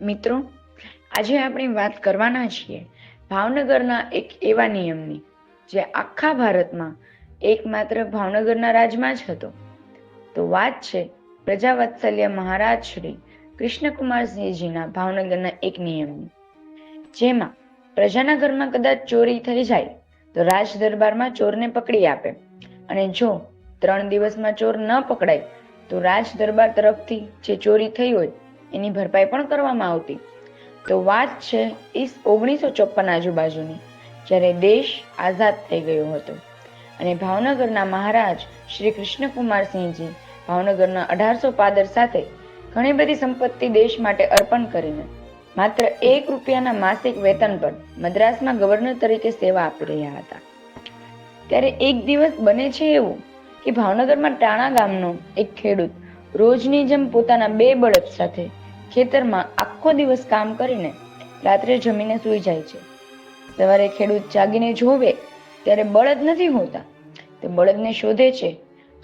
મિત્રો, આજે આપણે વાત કરવાના છીએ ભાવનગરના એક એવા નિયમની, જે આખા ભારતમાં એકમાત્ર ભાવનગરના રાજમાં જ હતો. તો વાત છે પ્રજાવત્સલ્ય મહારાજ શ્રી કૃષ્ણકુમારસિંહજીના ભાવનગરના એક નિયમની, જેમાં પ્રજાના ઘરમાં કદાચ ચોરી થઈ જાય તો રાજ દરબારમાં ચોરને પકડી આપે અને જો ત્રણ દિવસમાં ચોર ન પકડાય તો રાજ દરબાર તરફથી જે ચોરી થઈ હોય એની ભરપાઈ પણ કરવામાં આવતી. તો વાત છે ઈસ ઓગણીસો ચોપન આજુબાજુની, જ્યારે દેશ આઝાદ થઈ ગયો હતો. અને ભાવનગરના મહારાજ શ્રી કૃષ્ણકુમારસિંહજી ભાવનગરના અઢારસો પાદર સાથે ઘણી બધી સંપત્તિ દેશ માટે અર્પણ કરીને માત્ર એક રૂપિયાના માસિક વેતન પર મદ્રાસમાં ગવર્નર તરીકે સેવા આપી રહ્યા હતા. ત્યારે એક દિવસ બને છે એવું કે ભાવનગરમાં ટાણા ગામનો એક ખેડૂત રોજની જેમ પોતાના બે બળદ સાથે ખેતરમાં આખો દિવસ કામ કરીને રાત્રે જમીને સૂઈ જાય છે. સવારે ખેડૂત જાગીને જોવે ત્યારે બળદ નથી હોતા. તે બળદને શોધે છે,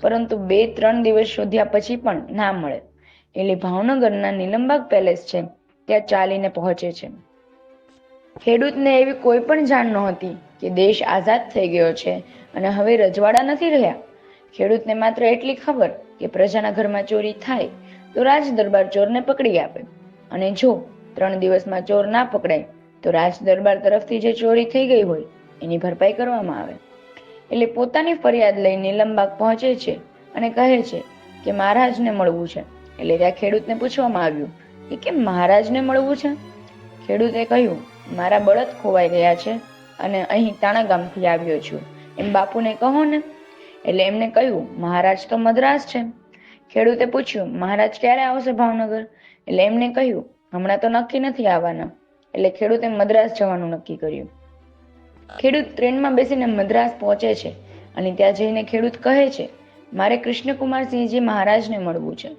પરંતુ બે ત્રણ દિવસ શોધ્યા પછી પણ ના મળે. એટલે ભાવનગરના નીલમબાગ પેલેસ છે, ત્યાં ચાલીને પહોંચે છે. ખેડૂતને એવી કોઈ પણ જાણ નહોતી કે દેશ આઝાદ થઈ ગયો છે અને હવે રજવાડા નથી રહ્યા. ખેડૂતને માત્ર એટલી ખબર કે પ્રજાના ઘરમાં ચોરી થાય તો રાજ દરબાર ચોરને પકડી આપે. અને જો ત્રણ દિવસમાં ચોર ના પકડાય, તો રાજ દરબાર તરફથી જે ચોરી થઈ ગઈ હોય, એની ભરપાઈ કરવામાં આવે. એટલે પોતાની ફરિયાદ લઈ નીલમબાગ પહોંચે છે અને કહે છે કે મહારાજને મળવું છે. એટલે ત્યાં ખેડૂતને પૂછવામાં આવ્યું કે કેમ મહારાજને મળવું છે? ખેડૂતે કહ્યું, મારા બળદ ખોવાઈ ગયા છે અને અહીં તાણા ગામથી આવ્યો છું. એમ બાપુને કહો ને. એટલે એમને કહ્યું, મહારાજ તો મદ્રાસ છે. ખેડૂતે પૂછ્યું, મહારાજ ક્યારે આવશે ભાવનગર? એટલે એમને કહ્યું, હમણાં તો નક્કી નથી આવવાના. એટલે ખેડૂતે મદ્રાસ જવાનું નક્કી કર્યું. ખેડૂત ટ્રેનમાં બેસીને મદ્રાસ પહોંચે છે અને ત્યાં જઈને ખેડૂત કહે છે, મારે કૃષ્ણકુમારસિંહજી મહારાજને મળવું છે.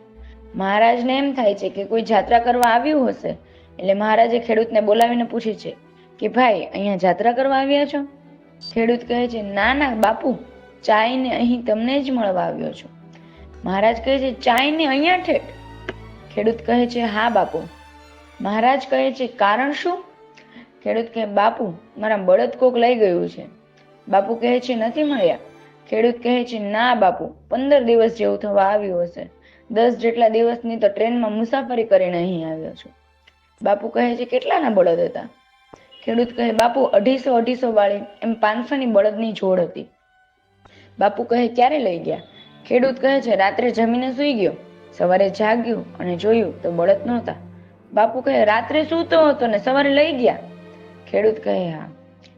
મહારાજને એમ થાય છે કે કોઈ જાત્રા કરવા આવ્યું હશે, એટલે મહારાજે ખેડૂતને બોલાવીને પૂછે છે કે, ભાઈ, અહીંયા જાત્રા કરવા આવ્યા છો? ખેડૂત કહે છે, ના ના, બાપુ ચાઈને અહીં તમને જ મળવા આવ્યો છું. મહારાજ કહે છે ચાઈને અહીંયા ઠેઠ ખેડૂત કહે છે, હા બાપુ. મહારાજ કહે છે, કારણ શું? ખેડૂત કહે, બાપુ, મારા બળદ કોક લઈ ગયું છે. બાપુ કહે છે, નથી મળ્યા. ખેડૂત કહે છે, ના બાપુ, પંદર દિવસ જેવું થવા આવ્યું હશે. દસ જેટલા દિવસની તો ટ્રેનમાં મુસાફરી કરીને અહીં આવ્યો છું. બાપુ કહે છે, કેટલાના બળદ હતા? ખેડૂત કહે, બાપુ, અઢીસો અઢીસો વાળી, એમ પાંચસોની બળદની જોડ હતી. બાપુ કહે, ક્યારે લઈ ગયા? ખેડૂત કહે છે, રાત્રે જમીને સૂઈ ગયો. સવારે જાગ્યું અને જોયું તો બળદ નહોતા. બાપુ કહે, રાત્રે સૂતો હતો ને સવારે લઈ ગયા. ખેડૂત કહે, હા.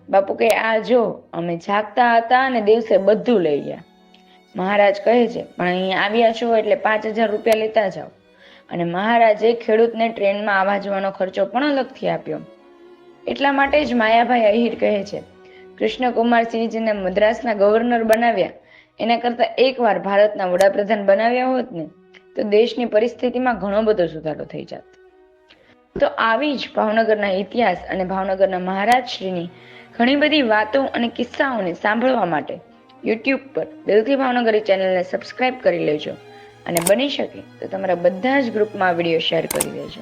બાપુ કહે, આ જો, અમે જાગતા હતા અને દિવસે બધું લઈ ગયા. મહારાજ કહે છે, પણ અહીંયા આવ્યા છો એટલે પાંચ હજાર રૂપિયા લેતા જાઓ. અને મહારાજે ખેડૂતને ટ્રેનમાં આવવા જવાનો ખર્ચો પણ અલગથી આપ્યો. એટલા માટે જ માયાભાઈ અહીર કહે છે, કૃષ્ણકુમારસિંહજીને મદ્રાસના ગવર્નર બનાવ્યા એના કરતા એકવાર ભારતના વડાપ્રધાન બનાવ્યા હોત ને, તો દેશની પરિસ્થિતિમાં ઘણો બધો સુધારો થઈ જાત. તો આવી જ ભાવનગરના ઇતિહાસ અને ભાવનગરના મહારાજશ્રીની ઘણી બધી વાતો અને કિસ્સાઓને સાંભળવા માટે યુટ્યુબ પર દિલથી ભાવનગરી ચેનલને સબસ્ક્રાઇબ કરી લેજો. અને બની શકે તો તમારા બધા જ ગ્રુપમાં વીડિયો શેર કરી દેજો.